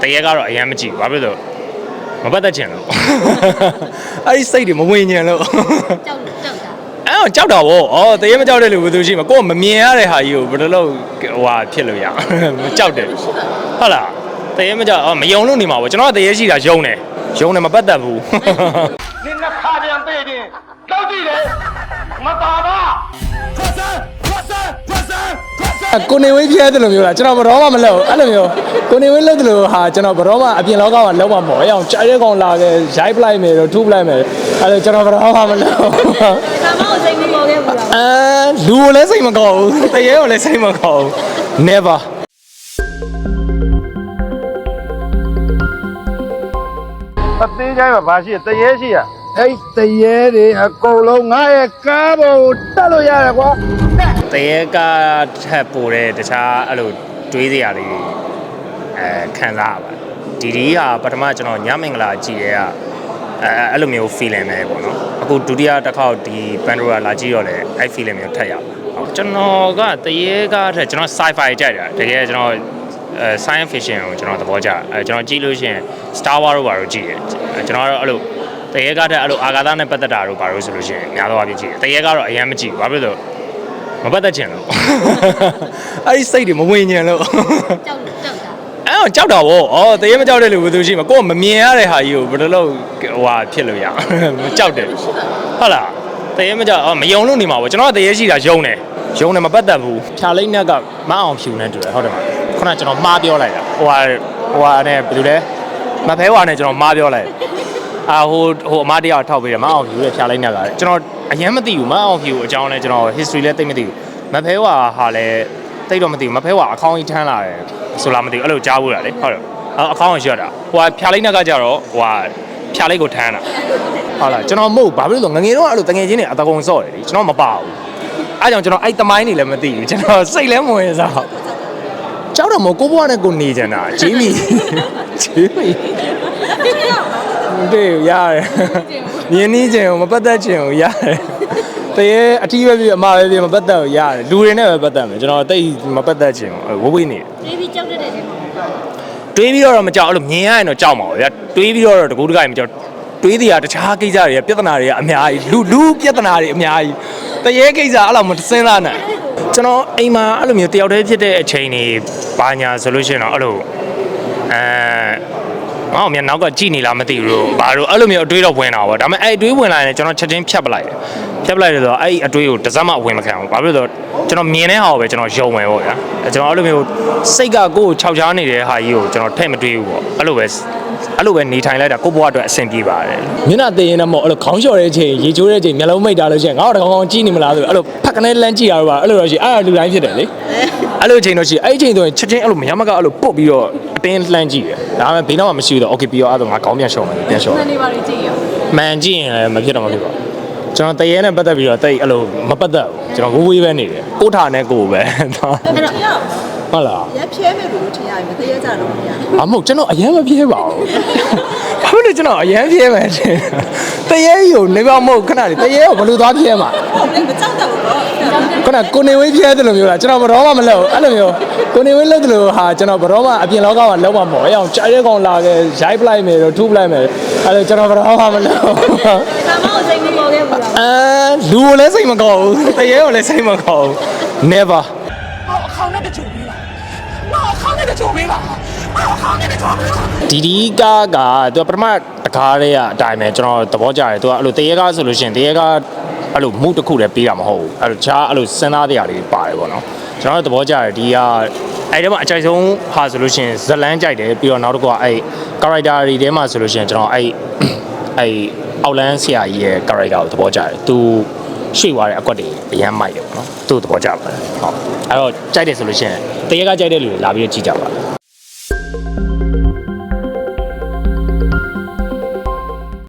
တရက်ကတော့အရင်မကြည့်ဘာဖြစ်လို့မပတ်သက်ချင်လို့အဲ့ဒီစိတ်တွေမဝင်ညင်လို့ကြောက်ကြောက်တာအဲ့ကြောက်တာဗောဩတရက်မကြောက်တဲ့လူဘယ်သူရှိမကိုကမမြင်ရတဲ့ဟာကြီးကိုဘယ်လိုလုပ်ဟိုဟာဖြစ်လို့ရမကြောက်တယ်ဟုတ်လားတရက်မကြောက်ဩမယုံလို့နေမှာဗောကျွန်တော်ကတရက်ရှိတာယုံတယ်ယုံတယ်မပတ်သက်ဘူးနင်နှစ်ခါပြန်ပေးတယ်တောက်ကြည့်တယ်မပါပါခွတ်စမ်းခွတ်စမ်းခွတ်စမ်းခွတ်စမ်းကိုနေဝေးပြဲတယ်လို့မျိုးလားကျွန်တော်မတော်မှမလုပ်အဲ့လိုမျိုး ကိုနေဝေးလုပ်တယ်လို့ဟာကျွန်တော်ဘယ်တော့မှအပြင်လောကမှာလုံးဝမဟုတ်အောင်ကြိုက်တဲ့ကောင်လာခဲ့ရိုက်ပလိုက်မယ်တော့ထူပလိုက်မယ်အဲ့လိုကျွန်တော်ဘယ်တော့မှမလုပ်ဘူးဒါမှမဟုတ်စိတ်မပေါ်ခဲ့ဘူးလားအဲလူကိုလည်းစိတ်မကောက်ဘူးတရေကိုလည်းစိတ်မကောက်ဘူး never အသေးချိုင်းမှာဘာရှိတရေရှိရအဲ့တရေတွေအကုန်လုံးငါရဲ့ကားပေါ်ကိုတက်လို့ရတယ်ကွာတရေကထက်ပိုတဲ့တခြားအဲ့လိုတွေးစရာလေးတွေ အဲခံစားရပါတယ်ဒီဒီဟာပထမကျွန်တော်ညမင်္ဂလာကြည့်ရဲကအဲအဲ့လိုမျိုး feeling ပဲပေါ့နော်အခုဒုတိယတစ်ခေါက်ဒီ Pandora လာကြည့်တော့လေအဲ့ feeling မျိုးထပ်ရပါဟုတ်ကျွန်တော်ကတရေကထက်ကျွန်တော် sci-fi ကြိုက်တာတကယ်ကျွန်တော်အဲ science fiction ကိုကျွန်တော်သဘောကျတယ်အဲကျွန်တော်ကြည့်လို့ရှိရင် Star Wars တို့ဘာလို့ကြည့်တယ်အဲကျွန်တော်ကတော့အဲ့လိုတရေကထက်အဲ့လိုအာဂါသနဲ့ပတ်သက်တာတို့ဘာလို့ဆိုလို့ရှိရင်များသောအားဖြင့်ကြည့်တယ်တရေကတော့အရင်မကြည့်ဘူးဘာဖြစ်လို့လဲမပတ်သက်ချင်လို့အဲ့ဒီစိတ်တွေမဝင်ညင်လို့ကြောက်ကြောက် တာအဲ့တော့ကြောက်တာဗောဩတရေမကြောက်တဲ့လူဘယ်သူရှိမှာကိုယ်ကမမြင်ရတဲ့ဟာကြီးကိုဘယ်လိုလုပ်ဟိုဟာဖြစ်လို့ရမကြောက်တယ်ဟုတ်လားတရေမကြောက်ဩမယုံလို့နေမှာဗောကျွန်တော်ကတရေရှိတာယုံတယ်ယုံတယ်မပတ်သက်ဘူးဖြာလိမ့်နဲ့ကမအောင်ဖြူနေတူတယ်ဟုတ်တယ်မလားခုနကကျွန်တော်မှားပြောလိုက်တာဟိုဟာဟိုဟာနဲ့ဘယ်သူလဲမဖဲဟွာနဲ့ကျွန်တော်မှားပြောလိုက်အာဟိုဟိုအမတရားထောက်ပေးတယ်မအောင်ဖြူရဲ့ဖြာလိမ့်နဲ့ကကျွန်တော်အရင်မသိဘူးမအောင်ဖြူအကြောင်းလဲကျွန်တော် history လဲသိမသိဘူးမဖဲဟွာဟာလဲ သိတော့မသိဘူးမဖဲဟွာအကောင်းကြီးထမ်းလာတယ်ဆိုလားမသိဘူးအဲ့လိုကြားဘူးလားလေဟုတ်တယ်အကောင်းကိုရွတ်တာဟိုဟာဖြာလိမ့်နဲ့ကကြတော့ဟိုဟာဖြာလိမ့်ကိုထမ်းတာဟုတ်လားကျွန်တော်မဟုတ်ဘာဖြစ်လို့လဲဆိုငငယ်တော့အဲ့လိုတငယ်ချင်းတွေအတကုံစော့တယ်လေကျွန်တော်မပါဘူးအဲ့ကြောင့်ကျွန်တော်အဲ့တမိုင်းနေလည်းမသိဘူးကျွန်တော်စိတ်လည်းမဝင်စားဘူးကြောက်တော့မဟုတ်ကိုဘွားနဲ့ကိုနေကြတာဂျီမီဂျီမီတဲ့ရတယ်မြင်းနေခြင်းကိုမပတ်သက်ခြင်းကိုရတယ် တရေအထီးပဲပြအမပဲပြမပတ်သက်ဘူးရတယ်လူတွေနဲ့ပဲပတ်သက်မယ်ကျွန်တော်တိတ်မပတ်သက်ခြင်းကိုဝဝေးနေတယ်ပြေးပြီးကြောက်တဲ့တဲ့ထဲမှာတွေးပြီးတော့မကြောက်အဲ့လိုမြင်ရရင်တော့ကြောက်မှာပါဗျာတွေးပြီးတော့တကူတကိုင်မကြောက်တွေးတွေကတခြားကိစ္စတွေကပြဿနာတွေကအများကြီးလူလူပြဿနာတွေအများကြီးတရေကိစ္စအဲ့လိုမစဉ်းစားနိုင်ကျွန်တော်အိမ်မှာအဲ့လိုမျိုးတယောက်တည်းဖြစ်တဲ့အချိန်တွေဘာညာဆိုလို့ရှိရင်တော့အဲ့လိုအဲ ငါ့အမြင်နောက်ကကြည်နေလားမသိဘူးလို့ဘာလို့အဲ့လိုမျိုးအတွေးတော့ဝင်တာပေါ့ဒါပေမဲ့အဲ့အတွေးဝင်လာရင်ကျွန်တော်ချက်ချင်းဖြတ်ပလိုက်တယ်ဖြတ်ပလိုက်တယ်ဆိုတော့အဲ့အတွေးကိုတစ်စက်မှဝင်မခံဘူးဘာဖြစ်လို့လဲဆိုတော့ကျွန်တော်မြင်တဲ့ဟာကိုပဲကျွန်တော်ယုံမယ်ပေါ့ဗျာအဲကျွန်တော်အဲ့လိုမျိုးစိတ်ကကိုယ်ကိုခြောက်ချားနေတဲ့ဟာကြီးကိုကျွန်တော်ထည့်မတွေးဘူးပေါ့အဲ့လိုပဲအဲ့လိုပဲနေထိုင်လိုက်တာကိုယ့်ဘဝအတွက်အဆင်ပြေပါတယ်မျက်နှာသေးရင်တော့မဟုတ်အဲ့လိုခေါင်းလျှော်တဲ့အချိန်ရေချိုးတဲ့အချိန်မျက်လုံးမိတ်တာလို့ရှိရင်ငါတို့တကောင်ကောင်ကြည့်နေမလားဆိုအဲ့လိုဖက်ကနေလမ်းကြည့်ရတော့ပါအဲ့လိုတော့ရှိအဲ့ဒါလူတိုင်းဖြစ်တယ်လေအဲ့လိုအချိန်တော့ရှိအဲ့ဒီအချိန်ဆိုရင်ချက်ချင်းအဲ့လိုမရမကအဲ့လိုပုတ်ပြီးတော့အ တင်းလှမ်းကြည့်တယ်ဒါပေမဲ့ဘေးတော့မှမရှိဘူးတော့ okay ပြီးတော့အဲ့ဒါငါကောင်းပြန်ရှော့မယ်ပြန်ရှော့မှန်နေပါလေကြည့်ရအောင်မှန်ကြည့်ရင်လည်းမဖြစ်တော့မဖြစ်ပါဘူးကျွန်တော်တရေနဲ့ပတ်သက်ပြီးတော့တိတ်အဲ့လိုမပတ်သက်ဘူးကျွန်တော်ဝေးဝေးပဲနေတယ်ကိုထားနဲ့ကိုပဲအဲ့တော့ဟုတ်လားရဖြဲမယ်လို့ထင်ရတယ်မသေးရကြတော့မရဘူးအမဟုတ်ကျွန်တော်အရင်မပြေးပါဘူးဘာလို့လဲကျွန်တော်အရင်ပြေးမယ်ရှင်တရေကြီးကိုနေပါမဟုတ်ခဏလေးတရေကိုဘယ်လိုသွားပြေးမှာဟုတ်တယ်မကြောက်တော့ဘူးတော့ ခုနကကိုနေဝေးပြဲတယ်လို့မျိုးလားကျွန်တော်ဘယ်တော့မှမလုပ်ဘူးအဲ့လိုမျိုးကိုနေဝေးလုပ်တယ်လို့ဟာကျွန်တော်ဘယ်တော့မှအပြင်လောကမှာလုံးဝမဟုတ်အောင်ကြိုက်တဲ့ကောင်လာခဲ့ရိုက်ပလိုက်မယ်တော့ထူပလိုက်မယ်အဲ့လိုကျွန်တော်ဘယ်တော့မှမလုပ်ဘူးဒါမှမဟုတ်စိတ်မပေါ်ခဲ့ဘူးလားအဲလူကိုလည်းစိတ်မကောက်ဘူးတရေကိုလည်းစိတ်မကောက်ဘူး never ဒီဒီကားကသူကပထမတကားလေးကအတိုင်းပဲကျွန်တော်သဘောကျတယ်သူကအဲ့လိုတရေကားဆိုလို့ရှိရင်တရေကား အဲ့လိုမှုတစ်ခုလည်းပေးတာမဟုတ်ဘူးအဲ့လိုခြားအဲ့လိုစဉ်းစားတရားလေးပါတယ်ပေါ့နော်ကျွန်တော်သဘောကျတယ်ဒီကအဲ့ဒီမှာအကြိုက်ဆုံးဟာဆိုလို့ရှိရင်ဇလန်းကြိုက်တယ်ပြီးတော့နောက်တစ်ခုကအဲ့ character တွေထဲမှာဆိုလို့ရှိရင်ကျွန်တော်အဲ့အဲ့အောက်လန်းဆရာကြီးရဲ့ character ကိုသဘောကျတယ်သူရှိသွားတဲ့အကွက်တွေအရန်မိုက်တယ်ပေါ့နော်သူ့သဘောကျပါတယ်ဟုတ်အဲ့တော့ကြိုက်တယ်ဆိုလို့ရှိရင်တရေကားကြိုက်တဲ့လူတွေလာပြီးတော့ကြည့်ကြပါလား